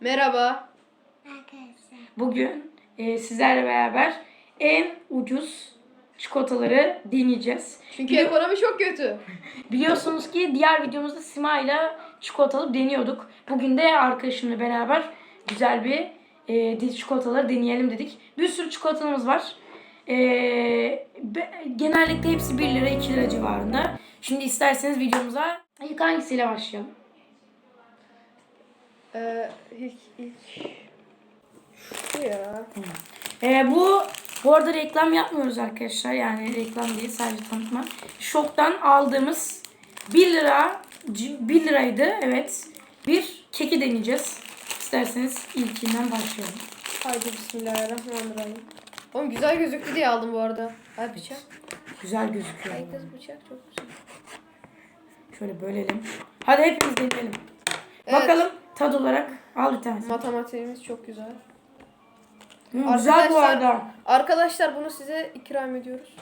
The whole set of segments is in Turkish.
Merhaba. Arkadaşlar. Bugün e, sizlerle beraber en ucuz çikolataları deneyeceğiz. Çünkü Bili- ekonomi çok kötü. Biliyorsunuz ki diğer videomuzda Sima ile çikolatalı deniyorduk. Bugün de arkadaşımla beraber güzel bir e, çikolataları deneyelim dedik. Bir sürü çikolatamız var. E, be- genellikle hepsi 1 lira 2 lira civarında. Şimdi isterseniz videomuza ilk hangisiyle başlayalım? Ee, ilk, ilk... Şu ya. Ee, bu bu arada reklam yapmıyoruz arkadaşlar. Yani reklam değil sadece tanıtma. Şoktan aldığımız 1 lira 1 liraydı. Evet. Bir keki deneyeceğiz. İsterseniz ilkinden başlayalım. Haydi bismillahirrahmanirrahim. Oğlum güzel gözüktü diye aldım bu arada. Ay bıçak. Güzel gözüküyor. Ay kız bıçak çok güzel. Şöyle bölelim. Hadi hepimiz deneyelim. Evet. Bakalım tad olarak al bir tanesi. Matematiğimiz çok güzel. Hı, güzel bu arada. Arkadaşlar bunu size ikram ediyoruz.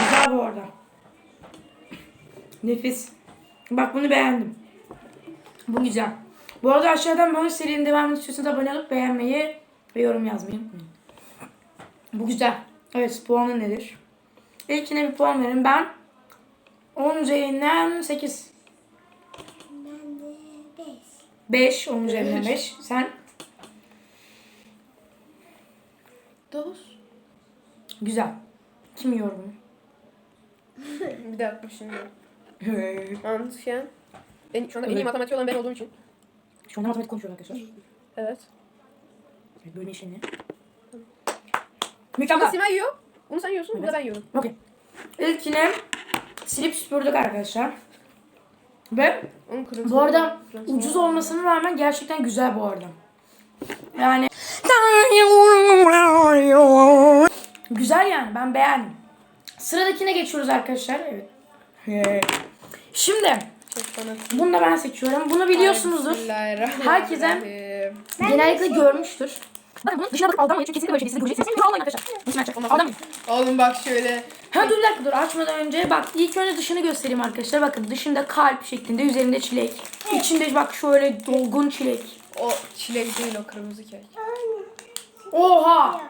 Güzel bu arada. Nefis. Bak bunu beğendim. Bu güzel. Bu arada aşağıdan böyle serinin devamını istiyorsanız abone olup beğenmeyi ve yorum yazmayı unutmayın. Bu güzel. Evet puanı nedir? İlkine bir puan verin. Ben 10 üzerinden 8. Ben de 5. 5. 10 üzerinden 5. Sen Dokuz. güzel. Kim yiyor bunu? Bir dakika şimdi. Mantıken. Ben şu anda en iyi Evet. matematik olan ben olduğum için. Şu anda matematik konuşuyor arkadaşlar. Evet. Evet, bölme işini. Bunu Mükemmel. Sima yiyor. Bunu sen yiyorsun, bunu da ben yiyorum. Okey. İlkine silip süpürdük arkadaşlar. Ve bu arada ucuz olmasına rağmen gerçekten güzel bu arada. Yani güzel yani ben beğendim. Sıradakine geçiyoruz arkadaşlar. Evet. Şimdi bunu da ben seçiyorum. Bunu biliyorsunuzdur. Herkese- Genellikle görmüştür. Bakın bunun dışına bakıp aldanmayın çünkü kesinlikle böyle şey siz de göreceksiniz. Bunu almayın arkadaşlar. Bunu açacak. Aldanmayın. Oğlum bak şöyle. Ha dur bir dakika dur açmadan önce bak ilk önce dışını göstereyim arkadaşlar. Bakın dışında kalp şeklinde üzerinde çilek. İçinde bak şöyle dolgun çilek. O çilek değil o kırmızı kek. Oha!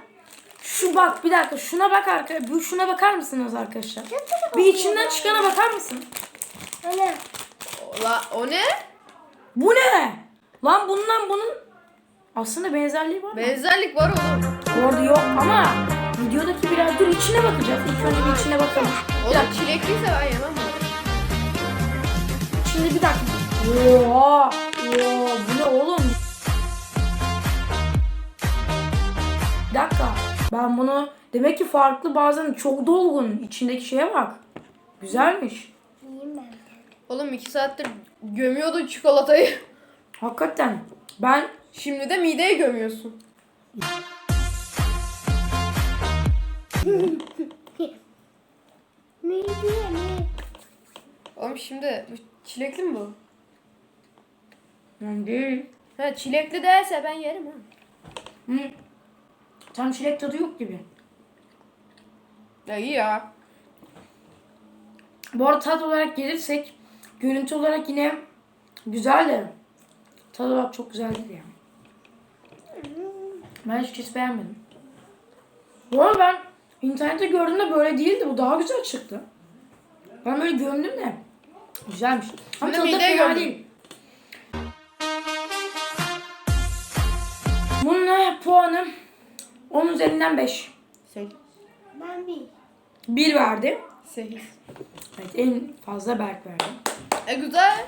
Şu bak bir dakika şuna bak arkadaşlar. Bu şuna bakar mısınız arkadaşlar? Bir içinden çıkana bakar mısın? Öyle. O, la, o ne? Bu ne? Lan bundan bunun aslında benzerliği var mı? Benzerlik var oğlum. Bu arada yok ama videodaki biraz dur içine bakacağız. İlk önce bir içine bakalım. Dakika. Oğlum çilekliyse ben yemem bunu. Şimdi bir dakika. Oha! Oo, bu ne oğlum? Bir dakika. Ben bunu demek ki farklı bazen çok dolgun. İçindeki şeye bak. Güzelmiş. Yiyeyim ben. Oğlum iki saattir gömüyordun çikolatayı. Hakikaten. Ben Şimdi de mideye gömüyorsun. Neydi ne? Oğlum şimdi bu çilekli mi bu? yani değil. Ha çilekli değilse ben yerim ha. Hı. Tam çilek tadı yok gibi. Ya iyi ya. Bu arada tat olarak gelirsek görüntü olarak yine güzel de tat olarak çok güzel değil yani. Ben hiç hiç beğenmedim. Bu arada ben internette gördüğümde böyle değildi. Bu daha güzel çıktı. Ben böyle gömdüm de. Güzelmiş. Ama tadı da fena değil. Bunun ne puanı 10 üzerinden 5. Sekiz. Ben bir. 1 verdi. Sekiz. Evet en fazla Berk verdi. E güzel.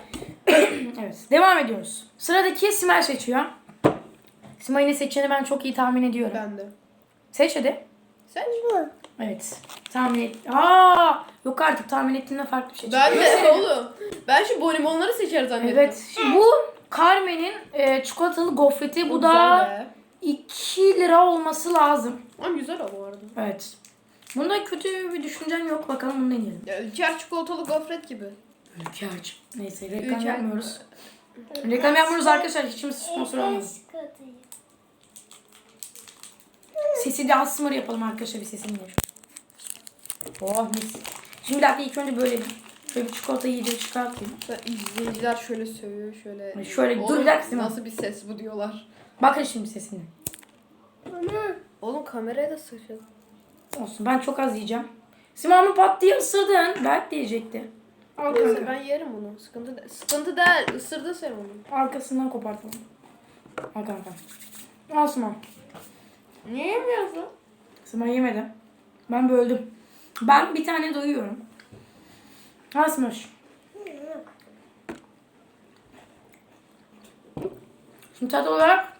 Evet. Devam ediyoruz. Sıradaki Simay seçiyor. Simay'ın ne seçeceğini ben çok iyi tahmin ediyorum. Ben de. Seç hadi. Sen? Bu. Evet. Tahmin et. Aa! Yok artık tahmin ettiğinden farklı bir şey. Ben de oğlum. Ben şu bonibonları seçer zannettim. Evet. Şimdi bu Carmen'in e, çikolatalı gofreti. Bu Güzel da be. 2 lira olması lazım. Ama güzel o bu arada. Evet. Bunda kötü bir düşüncen yok. Bakalım bunu deneyelim. Ya ülker çikolatalı gofret gibi. Ülkerci. Neyse reklam Ülker- yapmıyoruz. Reklam yapmıyoruz arkadaşlar. Hiçimiz sponsor olmuyor. Sesi de asmır yapalım arkadaşlar bir sesini dinleyelim. Oh mis. Şimdi bir dakika ilk önce böyle Şöyle bir çikolata iyice çıkartayım. İzleyiciler şöyle sövüyor şöyle. Şöyle, dur Oğlum, bir dakika. Nasıl bir ses bu diyorlar. Bakın şimdi sesini. Ana. Oğlum kameraya da sıçradı. Olsun ben çok az yiyeceğim. Simamı pat diye ısırdın. Berk diyecekti. Al kanka. ben yerim bunu. Sıkıntı de- sıkıntı değil. Isırdın sen onu. Arkasından kopartalım. Al kanka. Al Sima. Niye yemiyorsun? Sima yemedi. Ben böldüm. Ben bir tane doyuyorum. Yok. Şimdi tat olarak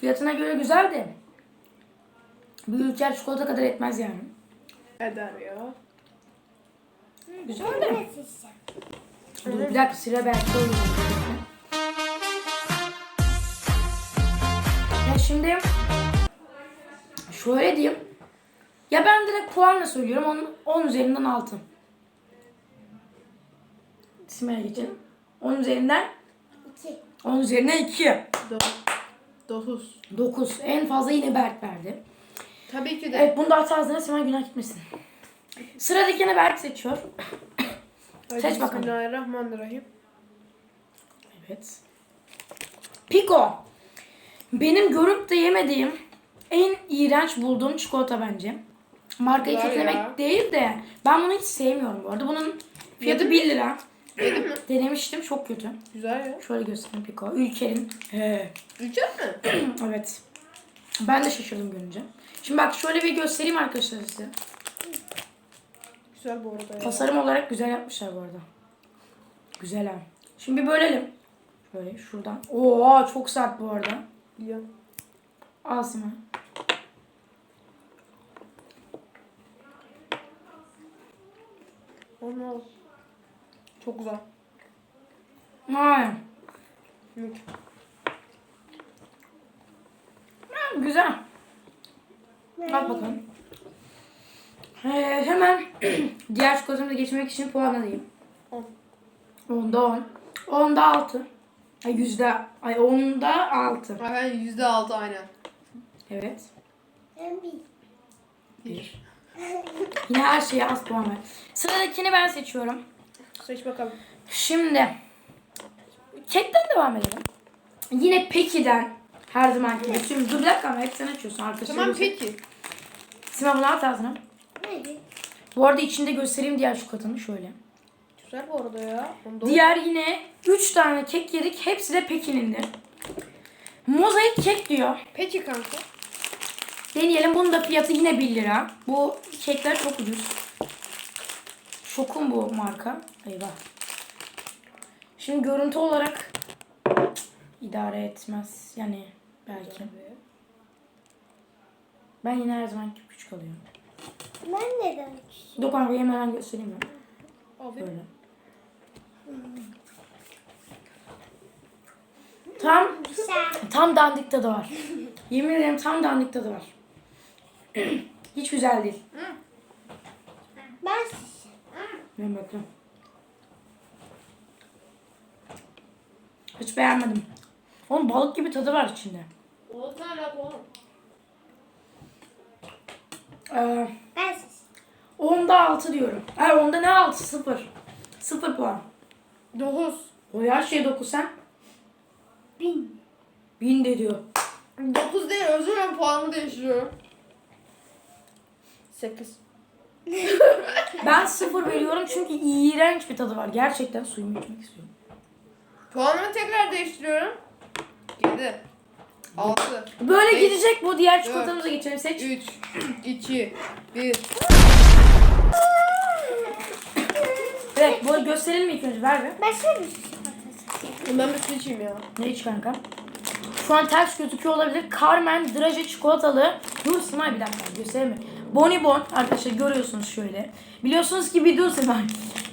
fiyatına göre güzel de bir ülker çikolata kadar etmez yani. Eder ya. Güzel de. Dur bir dakika sıra belki olur. Ya şimdi şöyle diyeyim. Ya ben direkt puanla söylüyorum. 10, 10 üzerinden 6. Simaya geçelim. 10 üzerinden İki. 10 üzerinden 2. Do- Dokuz. 9. En fazla yine Berk verdi. Tabii ki de. Evet bunu da at ağzına Simay günah gitmesin. Sıradakini Berk seçiyor. Hadi seç bakalım. Bismillahirrahmanirrahim. Evet. Pico. Benim görüp de yemediğim en iğrenç bulduğum çikolata bence. Markayı Güzel kötülemek ya. değil de ben bunu hiç sevmiyorum bu arada. Bunun fiyatı Yedin 1 lira. Yedin mi? Denemiştim çok kötü. Güzel ya. Şöyle göstereyim Pico. Ülker'in. He. Yiyecek mi? evet. Ben de şaşırdım görünce. Şimdi bak şöyle bir göstereyim arkadaşlar size. Güzel bu arada ya. Tasarım olarak güzel yapmışlar bu arada. Güzel ha. Şimdi bir bölelim. Şöyle şuradan. Oo çok sert bu arada. Biliyorum. Onu al. Çok güzel. Ay. Mük. Ha, Güzel. Bak bakalım. Ee, hemen diğer çikolatamıza geçmek için puanlayayım. On. Onda 10. Onda 6. Ay yüzde. Ay onda 6. Ha, ben yüzde altı aynen. Evet. Ben bir. Bir. Yine her şeye az puan ver. Sıradakini ben seçiyorum. Seç bakalım. Şimdi kekten devam edelim. Yine Peki'den her zaman gibi. Tüm dur bir dakika ama hep sen açıyorsun arkadaşlar. Tamam peki. Sima bunu at ağzına. Neydi? Bu arada içinde göstereyim diğer çikolatanı şöyle. Güzel bu arada ya. Onu da- Diğer yine 3 tane kek yedik. Hepsi de Pekin'indi. Mozaik kek diyor. Peki kanka. Deneyelim. Bunun da fiyatı yine 1 lira. Bu kekler çok ucuz. Şokun bu marka. Eyvah. Şimdi görüntü olarak idare etmez. Yani belki. Ben yine her zaman küçük alıyorum. Ben neden küçük? Dur kanka yemeden göstereyim mi? Böyle. Tam tam dandik tadı var. Yemin ederim tam dandik tadı var. Hiç güzel değil. Ben. Ben bakıyorum. Hiç beğenmedim. Oğlum balık gibi tadı var içinde. O ne alaka oğlum? Ee, Ben onda 6 diyorum. Ha onda ne 6? 0. 0 puan. Dokuz. O her şeye 9 sen. Bin. 1000 de diyor. Dokuz değil özür dilerim puanımı değiştiriyorum. Sekiz. Ben 0 veriyorum çünkü iğrenç bir tadı var. Gerçekten suyumu içmek istiyorum. Puanımı tekrar değiştiriyorum. Yedi. Altı. Böyle Beş, gidecek bu. Diğer çikolatamıza geçelim. Seç. Üç. iki, Bir. Evet bu gösterelim ilk önce. Ver be. Ben şöyle bir. Ben bir su içeyim ya. Ne iç kanka? Şu an ters gözüküyor olabilir. Carmen Draje çikolatalı. Dur Simay bir dakika göstereyim mi? Bonibon arkadaşlar görüyorsunuz şöyle. Biliyorsunuz ki bir dur Simay.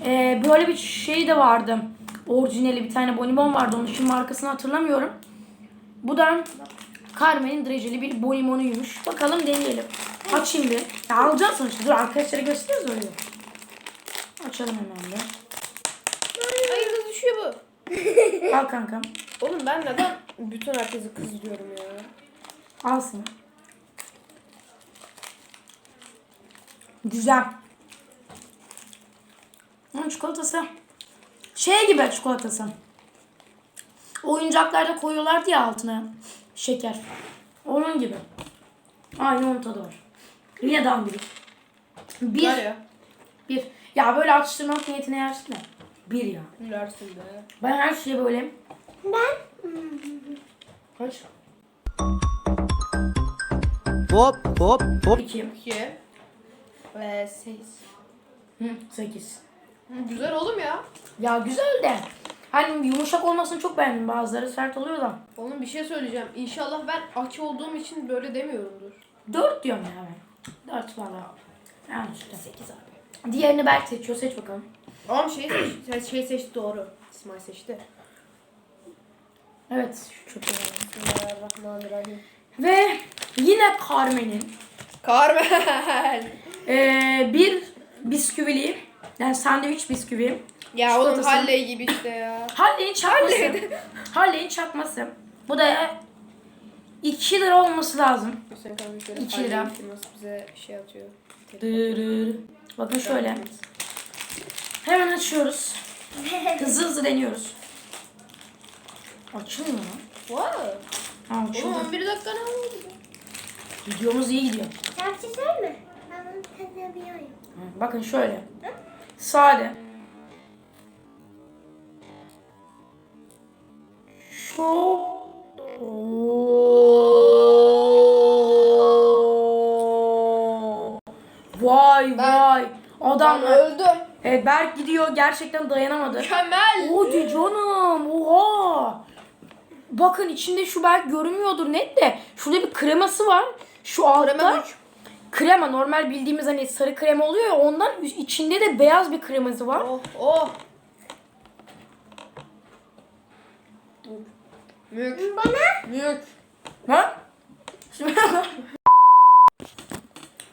Ee, böyle bir şey de vardı. Orijinali bir tane bonibon vardı. Onun şimdi markasını hatırlamıyorum. Bu da Carmen'in Draje'li bir bonibonuymuş. Bakalım deneyelim. Aç şimdi. Ya alacağız sonuçta. Dur arkadaşlara gösteriyoruz öyle. Açalım hemen de. Ay kız düşüyor bu. Al kankam. Oğlum ben neden bütün herkesi kızdırıyorum ya? Al sana. Güzel. Bunun çikolatası. Şey gibi çikolatası. Oyuncaklarda koyuyorlardı ya altına şeker. Onun gibi. Aynı onun tadı var. Niye dandirik? Bir. Var ya. Bir. Ya böyle atıştırmak niyetine yersin de. Bir ya. Yersin be. Ben her şeye böyle... Ben Kaç? Hop hop hop. İki. 2 ve 8. Hı, sekiz. Güzel oğlum ya. Ya güzel de. Hani yumuşak olmasını çok beğendim. Bazıları sert oluyor da. Oğlum bir şey söyleyeceğim. İnşallah ben aç olduğum için böyle demiyorumdur. Dört diyorum ya ben. Dört valla. Yani işte. Sekiz abi. Diğerini Berk seçiyor. Seç bakalım. Ama şey seçti, şey seçti doğru. İsmail seçti. Evet. Şu. Bismillahirrahmanirrahim. Ve yine Carmen'in Carmen. eee, bir bisküvili yani sandviç bisküvi. ya oğlum Çikolatası. Halley gibi işte ya. Halley'in çakması. Halley'in çakması. Bu da 2 lira olması lazım. Hüseyin İki lira. Bize şey atıyor. Dırırır. Bakın şöyle. Hemen açıyoruz. Hızlı hızlı deniyoruz. Açılmıyor lan. Wow. Ha, Oğlum açıldı. 11 dakika ne oldu? Videomuz iyi gidiyor. sen bir şey söyleme. Ben Bakın şöyle. Sade. Çok Vay vay. Adamlar. öldüm. Evet Berk gidiyor gerçekten dayanamadı. Mükemmel. Hadi canım. Oha. Bakın içinde şu belki görünmüyordur net de. Şurada bir kreması var. Şu altta. Krema. Krema normal bildiğimiz hani sarı krema oluyor ya ondan içinde de beyaz bir kreması var. Oh oh. Mük. Bana Mük. Ha? Şimdi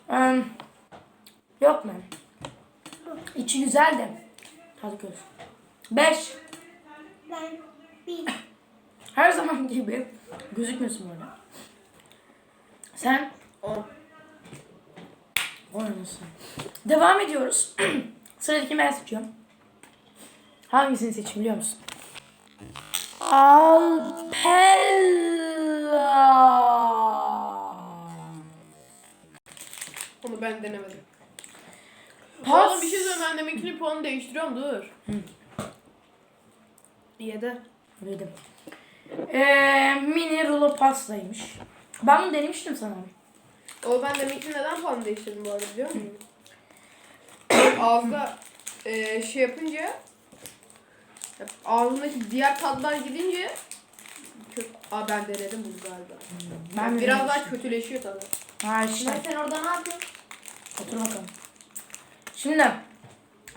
Em, yok mu? İçi güzel de. Hadi gör. 5. ben bir. Her zaman gibi gözükmüyorsun böyle. Sen On. Anasını. Devam ediyoruz. Sıradaki ben seçiyorum. Hangisini seçeyim biliyor musun? Alpella. Onu ben denemedim. Pas. Oğlum bir şey söyleyeyim ben deminkini puanı değiştiriyorum dur. Yedi. Dedim. Ee, mini rulo pastaymış. Ben bunu denemiştim sana. O ben deminkini neden puanı değiştirdim bu arada biliyor musun? Ağızda e, şey yapınca ya, ağzındaki diğer tatlar gidince kö- Aa ben denedim bunu galiba. Ben de Biraz daha kötüleşiyor tadı. Ha işte. sen orada ne yapıyorsun? Otur bakalım. Şimdi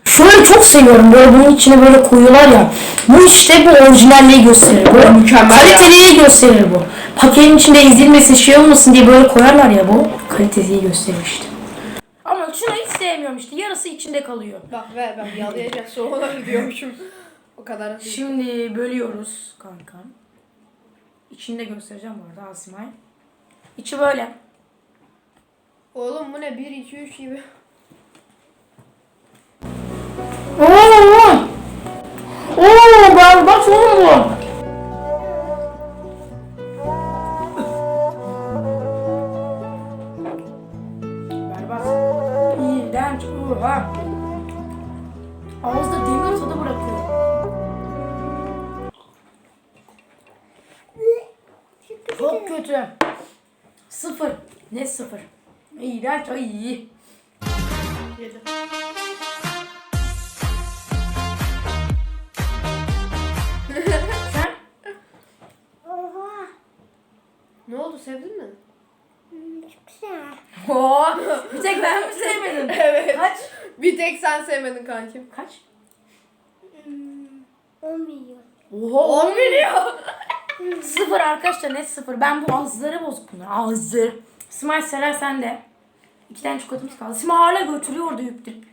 Şöyle çok seviyorum böyle bunun içine böyle koyuyorlar ya. Bu işte bu orijinalliği gösterir. Böyle Mükemmel Kaliteliği gösterir bu. Paketin içinde ezilmesin şey olmasın diye böyle koyarlar ya bu. Kaliteliği gösterir işte. Ama şunu hiç sevmiyorum işte. Yarısı içinde kalıyor. Bak ver ben yalayacak soğuğuna diyormuşum. O kadar. Şimdi bölüyoruz kanka. İçini de göstereceğim bu arada Asimay. İçi böyle. Oğlum bu ne 1 2 3 gibi. Oo! Oo berbat oğlum bu. Oha. Ağızda demir tadı bırakıyor. Çok kötü. Sıfır. Ne sıfır? İğrenç. Ay. Yedi. Sen? Bir tek ben mi sevmedim? Evet. Kaç? Bir tek sen sevmedin kankim. Kaç? Hmm, 10 milyon. Oha 10 milyon. Sıfır arkadaşlar net sıfır. Ben bu ağızları bozuk bunlar. Ağızları. Simay Sera sen de. İki tane çikolatamız kaldı. Simay hala götürüyor orada yüktürüp.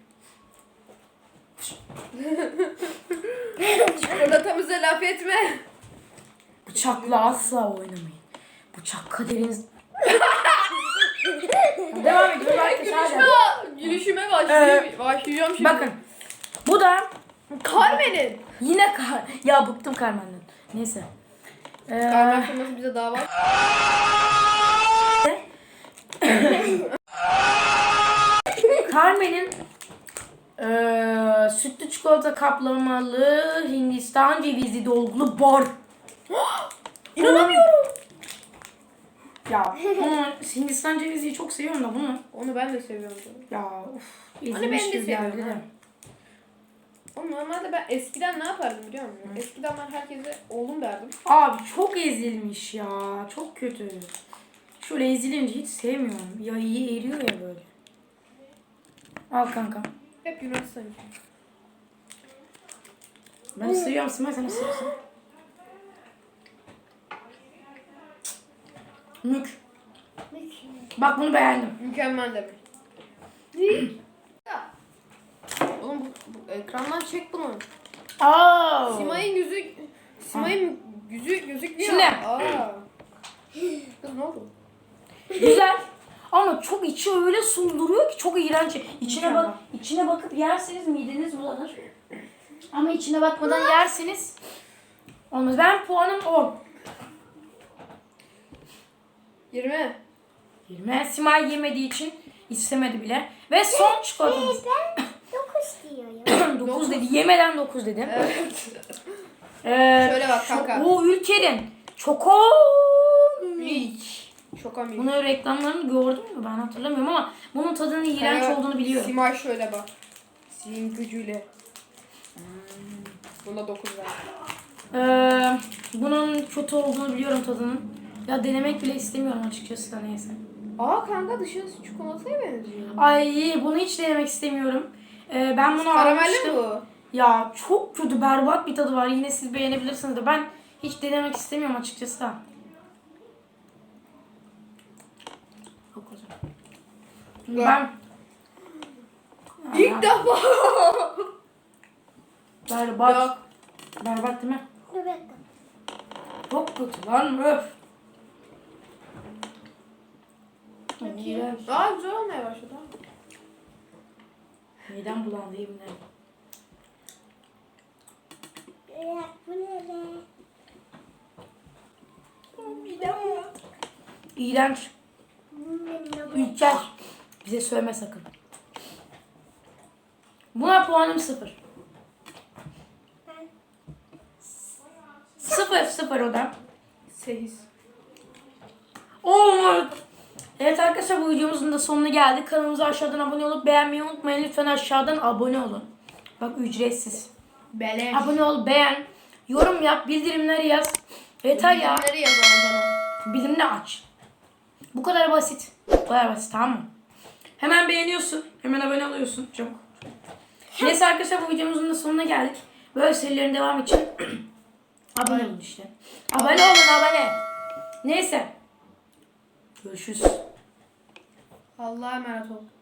Çikolatamıza laf etme. Bıçakla asla oynamayın. Bıçak kaderiniz... Devam ediyoruz arkadaşlar. Gülüşme, gülüşüme başlayacağım, başlayacağım şimdi. Bakın. Bu da Carmen'in. yine kar... Ya bıktım Carmen'den. Neyse. Ee, Carmen firması bize dava. Carmen'in eee sütlü çikolata kaplamalı Hindistan cevizi dolgulu bar. İnanamıyorum. Ya bunu Hindistan ceviziyi çok seviyorum da bunu. Onu ben de seviyorum. Ya uf. Hani ezilmiş ben de gibi geldi seviyorum de. Oğlum normalde ben eskiden ne yapardım biliyor musun? Eskiden ben herkese oğlum derdim. Abi çok ezilmiş ya. Çok kötü. Şöyle ezilince hiç sevmiyorum. Ya iyi eriyor ya böyle. Al kanka. Hep Yunanistan için. Ben ısırıyorum Simay sen ısırırsın. Mük. Bak bunu beğendim. Mükemmel. Ya. Oğlum bu, bu ekrandan çek bunu. Aa. Simay'ın yüzü Simay'ın yüzü gözükmüyor. Şimdi. Aa. Kız ne oldu? Güzel. Ama çok içi öyle sunduruyor ki çok iğrenç. İçine bak, içine bakıp yerseniz mideniz bulanır. Ama içine bakmadan yerseniz olmaz. Ben puanım 10. 20. 20. Simay yemediği için istemedi bile. Ve son çikolatamız. Ben 9 diyorum. 9 dedi. Yemeden 9 dedim. Evet. Ee, Şöyle bak kanka. O Ülker'in Çokomik. Çok amik. Bunun reklamlarını gördüm mü ben hatırlamıyorum ama bunun tadının iğrenç Evet, olduğunu biliyorum. Simay şöyle bak. Sim gücüyle. Hmm. Bunda 9 ver. Ee, bunun kötü olduğunu biliyorum tadının. Ya denemek bile istemiyorum açıkçası da neyse. Aa kanka dışarısı çikolataya benziyor. Ay bunu hiç denemek istemiyorum. Ee, ben bunu Karamelli almıştım. mi bu? Ya çok kötü berbat bir tadı var. Yine siz beğenebilirsiniz de ben hiç denemek istemiyorum açıkçası da. Çok güzel. Güzel. Ben İlk defa. berbat. Yok. Berbat değil mi? Bakalım. Çok kötü lan öf. İğrenç. Aa güzel olmaya başladı. Midem bulandı yemin ederim. Ya, Bu ne be? İğrenç. Bu ne be? Ülker. Bize söyleme sakın. Buna puanım sıfır. Ben Sıfır sıfır o da. 8. Evet arkadaşlar bu videomuzun da sonuna geldik. Kanalımıza aşağıdan abone olup beğenmeyi unutmayın. Lütfen aşağıdan abone olun. Bak ücretsiz. Beleş. Abone ol, beğen, yorum yap, bildirimleri yaz. Yeter ya. Bildirimleri yazalım sana. Bildirimleri aç. Bu kadar basit. Bu kadar basit tamam mı? Hemen beğeniyorsun. Hemen abone oluyorsun. Çabuk. Neyse arkadaşlar bu videomuzun da sonuna geldik. Böyle serilerin devamı için abone olun işte. Abone olun abone. Neyse. Görüşürüz. Allah'a emanet ol.